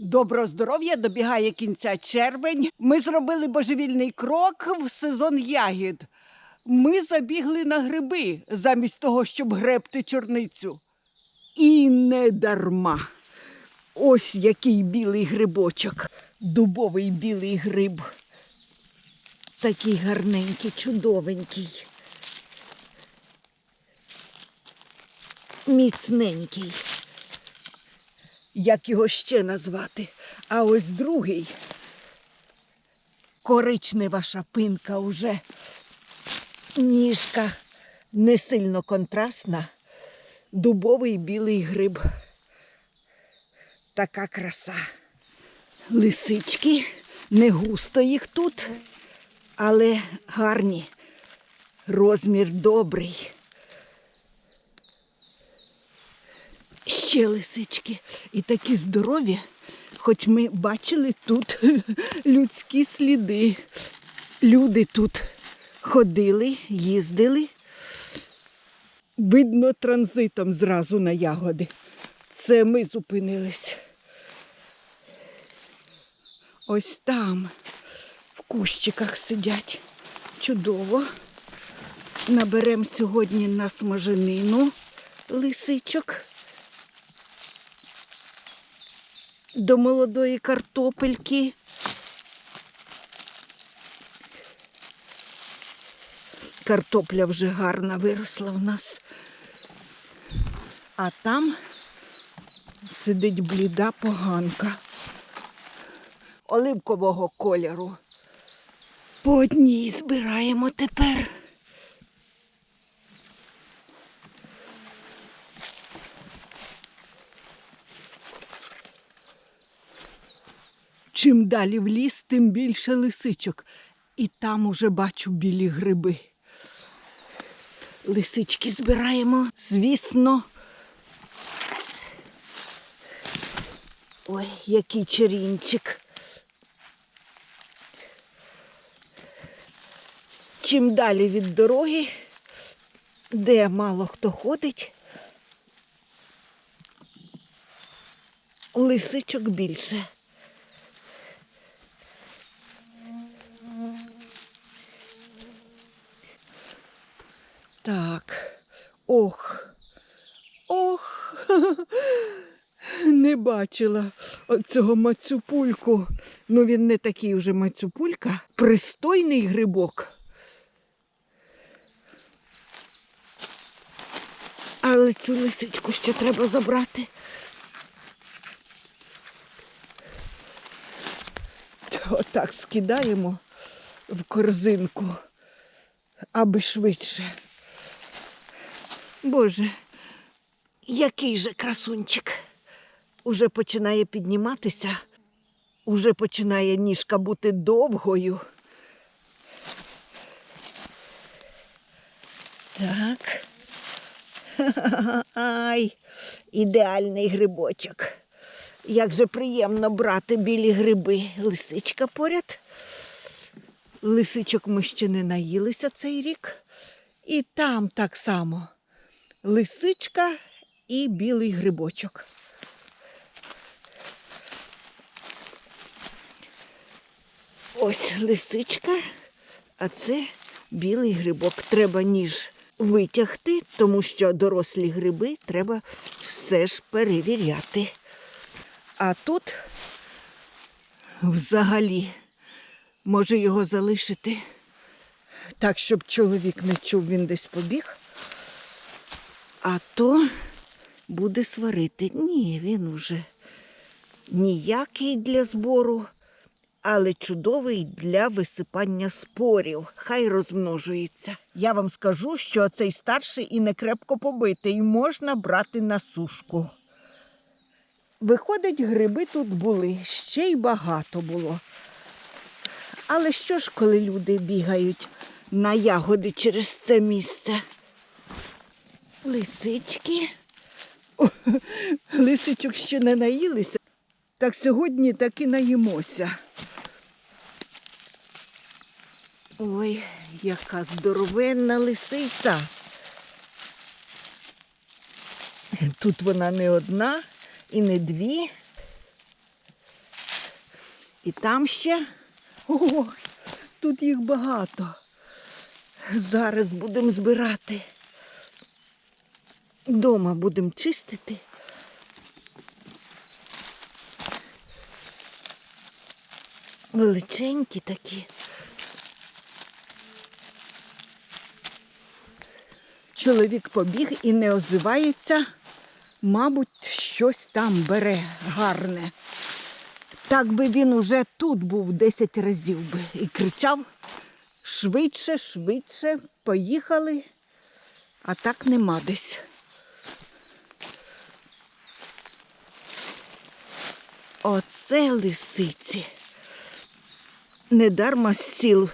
Доброго здоров'я добігає кінця червень. Ми зробили божевільний крок в сезон ягід. Ми забігли на гриби замість того, щоб гребти чорницю. І не дарма. Ось який білий грибочок, дубовий білий гриб. Такий гарненький, чудовенький. Міцненький. Як його ще назвати? А ось другий. Коричнева шапинка уже. Ніжка не сильно контрастна. Дубовий білий гриб. Така краса. Лисички, не густо їх тут, але гарні. Розмір добрий. Ще лисички. І такі здорові, хоч ми бачили тут людські сліди. Люди тут ходили, їздили. Видно, транзитом зразу на ягоди. Це ми зупинились. Ось там, в кущиках сидять. Чудово. Наберемо сьогодні на смаженину лисичок. До молодої картопельки. Картопля вже гарна виросла в нас. А там сидить бліда поганка оливкового кольору. По одній збираємо тепер. Чим далі в ліс, тим більше лисичок. І там уже бачу білі гриби. Лисички збираємо, звісно. Ой, який черінчик. Чим далі від дороги, де мало хто ходить, лисичок більше. Не бачила оцього мацюпульку. Ну він не такий уже мацюпулька, пристойний грибок. Але цю лисичку ще треба забрати. Отак скидаємо в корзинку, аби швидше. Боже, який же красунчик. Уже починає підніматися, уже починає ніжка бути довгою. Так. Ай, ідеальний грибочок. Як же приємно брати білі гриби. Лисичка поряд. Лисичок ми ще не наїлися цей рік. І там так само. Лисичка і білий грибочок. Ось лисичка, а це білий грибок. Треба ніж витягти, тому що дорослі гриби треба все ж перевіряти. А тут взагалі може його залишити так, щоб чоловік не чув, він десь побіг. А то буде сварити. Ні, він уже ніякий для збору, але чудовий для висипання спорів. Хай розмножується. Я вам скажу, що цей старший і не крепко побитий, можна брати на сушку. Виходить, гриби тут були, ще й багато було. Але що ж, коли люди бігають на ягоди через це місце? Лисички. О, лисичок ще не наїлися. Так сьогодні таки наїмося. Ой, яка здоровенна лисиця. Тут вона не одна і не дві. І там ще. Ой, тут їх багато. Зараз будемо збирати. Дома будемо чистити. Величенькі такі. Чоловік побіг і не озивається, мабуть, щось там бере гарне. Так би він уже тут був 10 разів би і кричав швидше, швидше, поїхали, а так нема десь. Оце лисиці. Недарма сіл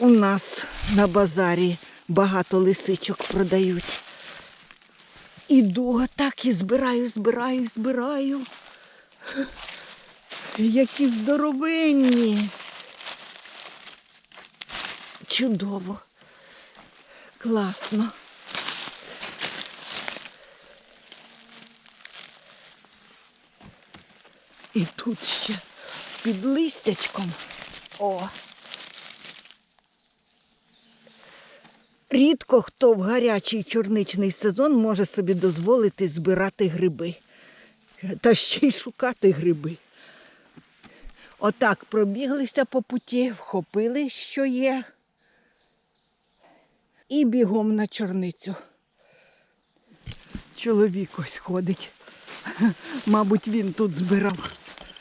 у нас на базарі багато лисичок продають. Іду отак і збираю, збираю, збираю. Які здоровенні. Чудово. Класно. І тут ще під листячком. О. Рідко хто в гарячий чорничний сезон може собі дозволити збирати гриби. Та ще й шукати гриби. Отак пробіглися по путі, вхопили, що є, і бігом на чорницю. Чоловік ось ходить. Мабуть, він тут збирав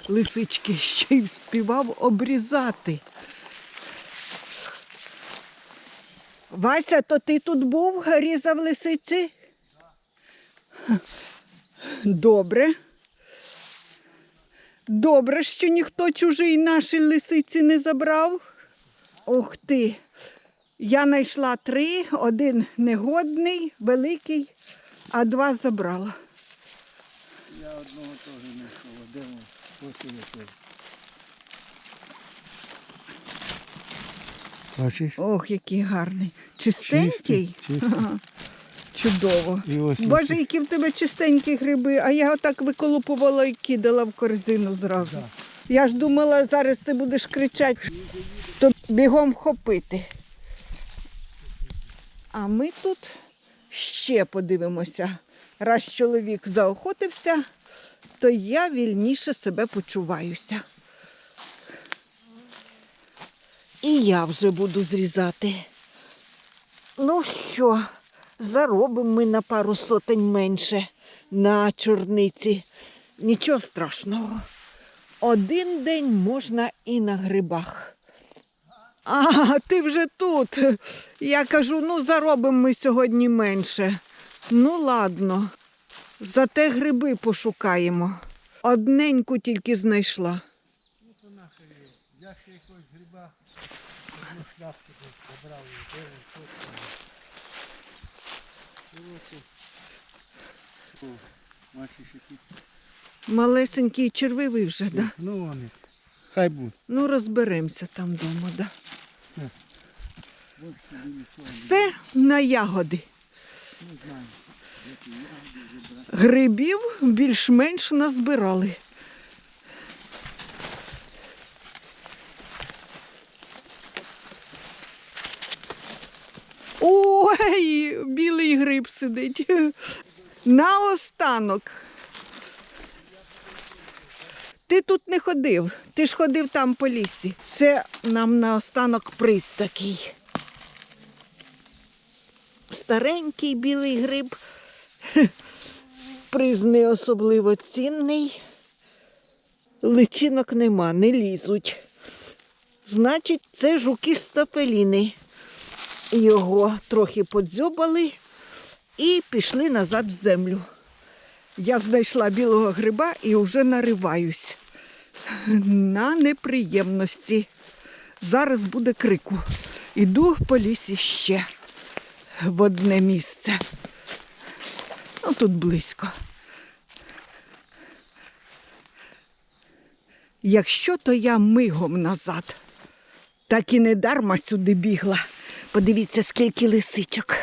лисички, ще й вспівав обрізати. Вася, то ти тут був, різав лисиці? Добре. Добре, що ніхто чужий наші лисиці не забрав. Ух ти. Я знайшла три, один негодний, великий, а два забрала. Я одного теж йшов, де він? Ось він Бачиш? Ох, який гарний. Чистенький? Чистий, чистий. Чудово. І ось Боже, які в тебе чистенькі гриби, а я отак виколупувала і кидала в корзину зразу. Да. Я ж думала, зараз ти будеш кричати, то бігом хопити. А ми тут ще подивимося. Раз чоловік заохотився, то я вільніше себе почуваюся. І я вже буду зрізати. Ну що, заробимо ми на пару сотень менше на чорниці. Нічого страшного. Один день можна і на грибах. А, ти вже тут. Я кажу, ну заробимо ми сьогодні менше. Ну, ладно, зате гриби пошукаємо. Одненьку тільки знайшла. Ну, то наше є. Я ще якогось гриба, одну шляпку тут забрав, і де він тут. там. Коротше. О, Бачиш, які. Малесенький червивий вже, да? Ну вони. Хай будуть. Ну, розберемося там вдома, да. Ось тобі нічого Все на ягоди. Грибів більш-менш назбирали. Ой, білий гриб сидить. Наостанок. Ти тут не ходив, ти ж ходив там по лісі. Це нам наостанок приз такий. Старенький білий гриб. Приз не особливо цінний. Личинок нема, не лізуть. Значить, це жуки стапеліни. Його трохи подзьобали і пішли назад в землю. Я знайшла білого гриба і вже нариваюсь на неприємності. Зараз буде крику. Іду по лісі ще в одне місце. Ну, тут близько. Якщо то я мигом назад, так і не дарма сюди бігла. Подивіться, скільки лисичок.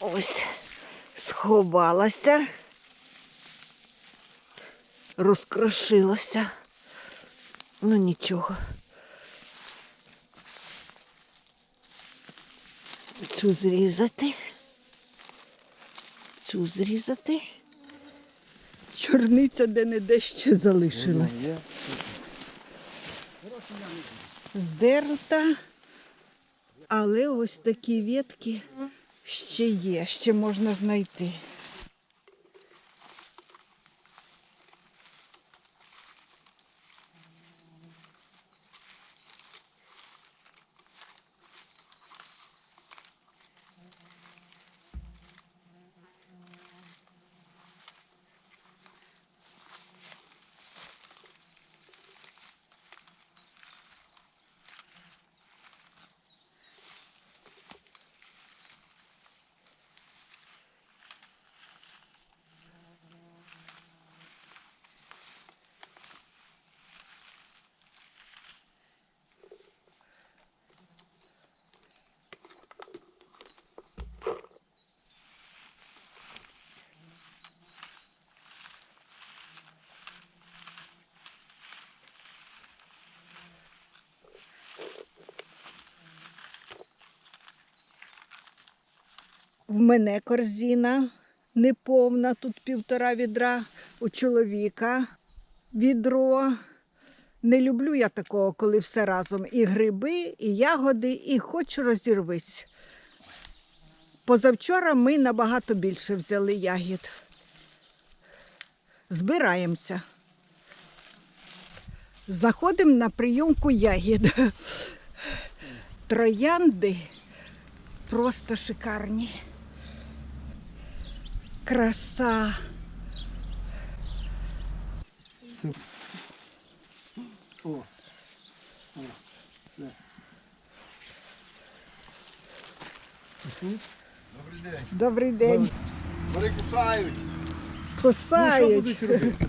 Ось сховалася, розкрошилася. Ну нічого. Цю зрізати. Цю зрізати. Чорниця де-не-де ще залишилась. Здерта. Але ось такі ветки ще є, ще можна знайти. В мене корзина неповна, тут півтора відра, у чоловіка відро. Не люблю я такого, коли все разом. І гриби, і ягоди, і хоч розірвись. Позавчора ми набагато більше взяли ягід. Збираємося. Заходимо на прийомку ягід. Троянди просто шикарні. Краса. О. О. Все. Добрий день. Добрий день. Вони кусають. Ну, що Кусають. будуть робити?